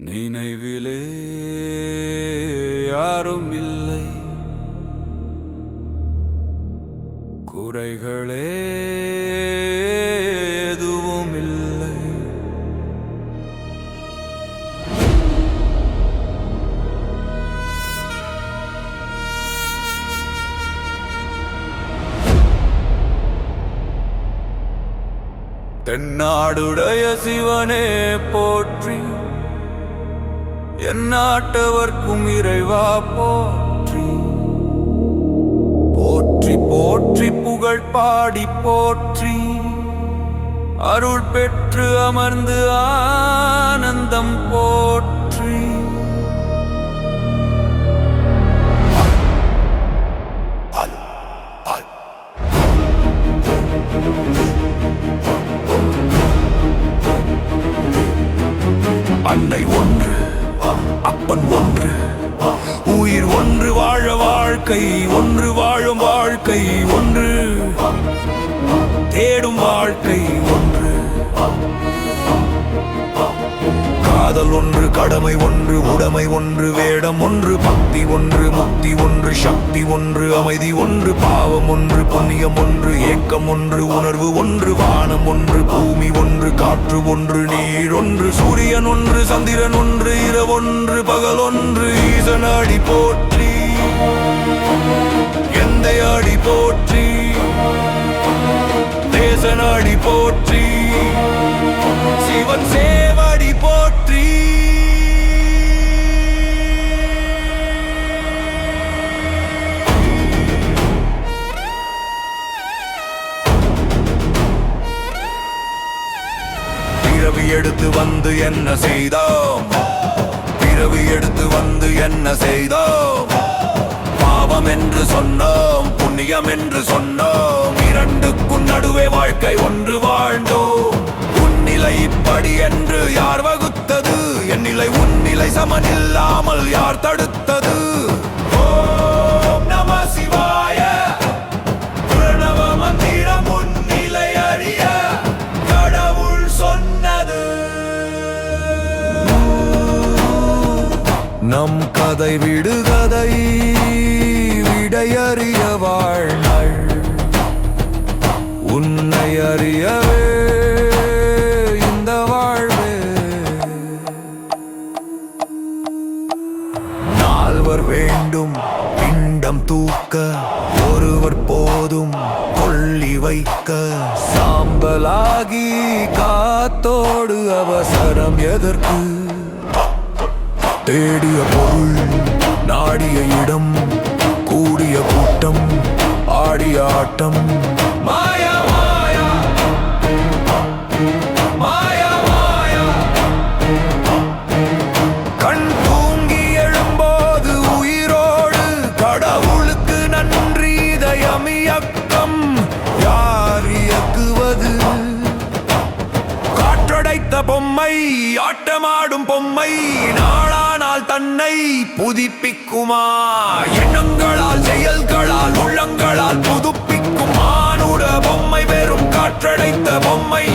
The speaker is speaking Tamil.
நினைவிலே யாரும் இல்லை குறைகளே எதுவும் இல்லை தென்னாடுடைய சிவனே போற்றி என்னாட்டவர்க்கும் இறைவா போற்றி. போற்றி போற்றி புகழ் பாடி போற்றி. அருள் பெற்று அமர்ந்து ஆனந்தம் போ வாழ்க்கை ஒன்று வாழும் வாழ்க்கை ஒன்று. தேடும் வாழ்க்கை ஒன்று. காதல் ஒன்று கடமை ஒன்று உடைமை ஒன்று வேடம் ஒன்று பக்தி ஒன்று முக்தி ஒன்று சக்தி ஒன்று அமைதி ஒன்று பாவம் ஒன்று புண்ணியம் ஒன்று ஏக்கம் ஒன்று உணர்வு ஒன்று வானம் ஒன்று பூமி ஒன்று காற்று ஒன்று நீர் ஒன்று சூரியன் ஒன்று சந்திரன் ஒன்று இரவொன்று பகல் ஒன்று ஈசனாடி போற்று. போற்றி. தேசனாடி போற்றி. சிவன் சேவடி போற்றி. பிறவி எடுத்து வந்து என்ன செய்தோம்? பிறவி எடுத்து வந்து என்ன செய்தோம்? பாவம் என்று சொன்னோம். புண்ணியம் என்று சொன்னோம். இரண்டுக்கும் நடுவே வாழ்க்கை ஒன்று வாழ்ந்தோம். உன்னிலை இப்படி என்று யார் வகுத்தது? என் நிலை உன்னிலை சமனில்லாமல் யார் தடுத்தது? ஓம் நம சிவாய. பிரணவ மந்திரம் உன்னிலை அறிய கடவுள் சொன்னது. நம் கதை விடுகதை விடையறிய வாழ்நாள். உன்னை அறியவே இந்த வாழ்வே. நால்வர் வேண்டும் பிண்டம் தூக்க. ஒருவர் போதும் கொள்ளி வைக்க. சாம்பலாகி காத்தோடு அவசரம் எதற்கு? தேடிய பொருள் நாடிய இடம். ஆடிய ஆட்டம் மாயா மாயா. மாயா மாயா. கண் தூங்கி எழும்போது உயிரோடு கடவுளுக்கு நன்றி தயமியக்கம் யார் இயக்குவது? காற்றடைத்த பொம்மை ஆட்டமாடும் பொம்மை நாளானால் தன்னை புதுப்பிக்குமா? எண்ணங்களால் செயல்களால் உள்ளங்களால் புதுப்பிக்கும் மானுட பொம்மை வெறும் காற்றடைத்த பொம்மை.